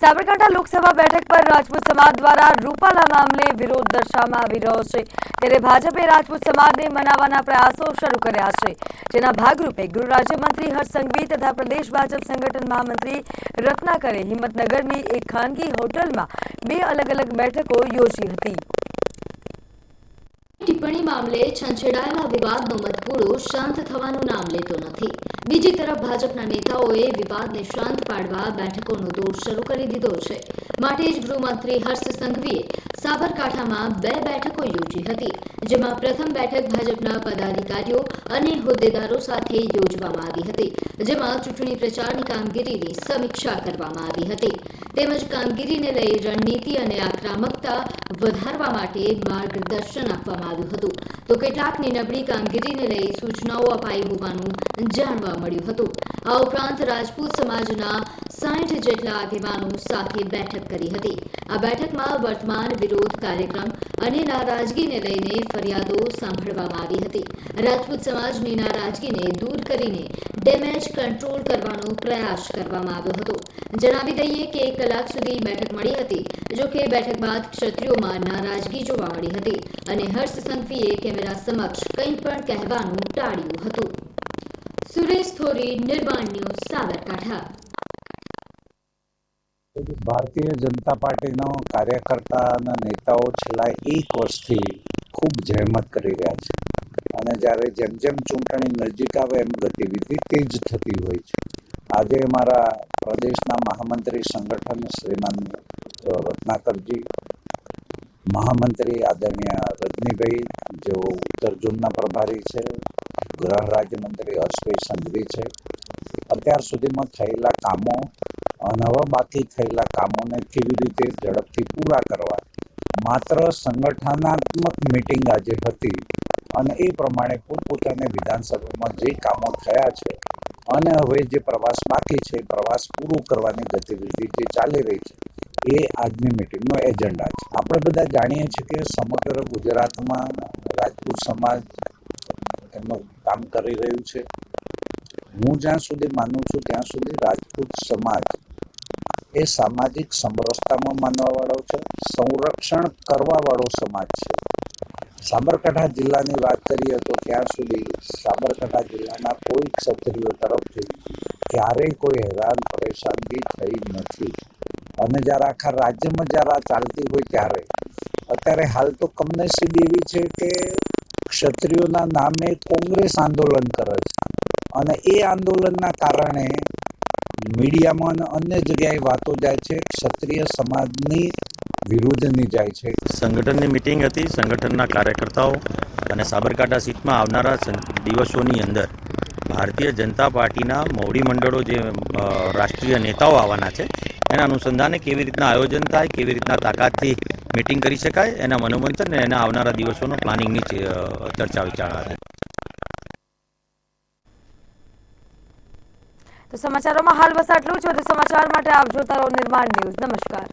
સાબરકાંઠા લોકસભા બેઠક પર રાજપૂત સમાજ દ્વારા રૂપાલા મામલે વિરોધ દર્શાવવામાં આવી રહ્યો છે. ત્યારે ભાજપે રાજપૂત સમાજને મનાવવાના પ્રયાસો શરૂ કર્યા છે. જેના ભાગરૂપે ગૃહ રાજ્યમંત્રી હર્ષ સંઘવી તથા પ્રદેશ ભાજપ સંગઠન મહામંત્રી રત્નાકરે હિંમતનગરની એક ખાનગી હોટલમાં બે અલગ અલગ બેઠકો યોજી હતી. ટિપ્પણી મામલે છંછેડાયેલા વિવાદનો મધપૂડો શાંત થવાનું નામ લેતો નથી. બીજી તરફ ભાજપના નેતાઓએ વિવાદને શાંત પાડવા બેઠકોનો દોર શરૂ કરી દીધો છે. માટે જ ગૃહમંત્રી હર્ષ સંઘવીએ સાબરકાંઠામાં બે બેઠકો યોજી હતી, જેમાં પ્રથમ બેઠક ભાજપના પદાધિકારીઓ અને હોદ્દેદારો સાથે યોજવામાં આવી હતી, જેમાં ચૂંટણી પ્રચારની કામગીરીની સમીક્ષા કરવામાં આવી હતી. તેમજ કામગીરીને લઈ રણનીતિ અને આક્રમકતા વધારવા માટે માર્ગદર્શન આપવામાં આવ્યું હતું. તો કેટલાકની નબળી કામગીરીને લઈ સૂચનાઓ અપાઈ હોવાનું જાણવા મળ્યું હતું. આ ઉપરાંત રાજપૂત સમાજના સાઠ જેટલા આગેવાનો સાથે બેઠક કરી હતી. આ બેઠકમાં વર્તમાન વિરોધ કાર્યક્રમ અને નારાજગીને લઈને ફરિયાદો સાંભળવામાં આવી હતી. રાજપૂત સમાજની નારાજગીને દૂર કરીને ડેમેજ કંટ્રોલ કરવાનો પ્રયાસ કરવામાં આવ્યો હતો. જણાવી દઈએ કે એક કલાક સુધી બેઠક મળી હતી, જો કે બેઠક બાદ ક્ષત્રિયોમાં નારાજગી જોવા મળી હતી અને હર્ષ સંઘવીએ કેમેરા સમક્ષ કંઈ પણ કહેવાનું ટાળ્યું હતું. સુરેશ થોરી નિર્માણ ન્યૂઝ, સાબરકાંઠા. ભારતીય જનતા પાર્ટીનો કાર્યકર્તા અને નેતાઓ છેલ્લા એક વર્ષથી ખૂબ જહેમત કરી રહ્યા છે. અને જ્યારે જેમ જેમ ચૂંટણી નજીક આવે એમ ગતિવિધિ તેજ થતી હોય છે. આજે મારા પ્રદેશના મહામંત્રી સંગઠન શ્રીમાન રત્નાકરજી, મહામંત્રી આદરણીય રજનીભાઈ, જેઓ ઉત્તર ઝોનના પ્રભારી છે ગૃહ રાજ્યમંત્રી હર્ષભાઈ સંઘવી છે. અત્યાર સુધીમાં થયેલા કામો અને બાકી થયેલા કામોને કેવી રીતે ઝડપથી પૂરા કરવા? માત્ર સંગઠનાત્મક મિટિંગ આજે હતી અને એ પ્રમાણે પોતપોતાને વિધાનસભામાં જે કામો થયા છે અને હવે જે પ્રવાસ બાકી છે, પ્રવાસ પૂરું કરવાની ગતિવિધિ જે ચાલી રહી છે, એ આજની મિટિંગનો એજન્ડા છે. આપણે બધા જાણીએ છીએ કે સમગ્ર ગુજરાતમાં રાજપૂત સમાજ એમનું કામ કરી રહ્યું છે. હું જ્યાં સુધી માનું છું, ત્યાં સુધી રાજપૂત સમાજ એ સામાજિક સમરસતામાં માનવાવાળો છે. સંરક્ષણ કરવાવાળો સમાજ છે. સાબરકાંઠા જિલ્લાની વાત કરીએ તો ત્યાં સુધી સાબરકાંઠા જિલ્લાના કોઈ ક્ષત્રિયો તરફથી ક્યારેય કોઈ હેરાન, પરેશાનગી થઈ નથી. અને જ્યારે આખા રાજ્યમાં જ્યારે ચાલતી હોય ત્યારે. અત્યારે હાલ તો કમનસીબ એવી છે કે ક્ષત્રિયોના નામે કોંગ્રેસ આંદોલન કરે છે. અને એ આંદોલનના કારણે મીડિયામાં અને અન્ય જગ્યાએ વાતો જાય છે, ક્ષત્રિય સમાજની વિરુદ્ધની જાય છે. સંગઠનની મિટિંગ હતી, સંગઠનના કાર્યકર્તાઓ અને સાબરકાંઠા સીટમાં આવનારા દિવસોની અંદર ભારતીય જનતા પાર્ટીના મોવડી મંડળો જે રાષ્ટ્રીય નેતાઓ આવવાના છે, એના અનુસંધાને કેવી રીતના આયોજન થાય, કેવી રીતના તાકાતથી મિટિંગ કરી શકાય, એના મનોમંથન અને એના આવનારા દિવસોનો પ્લાનિંગની ચર્ચા વિચારણા હતી તો સમાચારોમાં હાલ બસ આટલું જ. વધુ સમાચાર માટે આપ જોતા રહો નિર્માણ ન્યૂઝ. નમસ્કાર.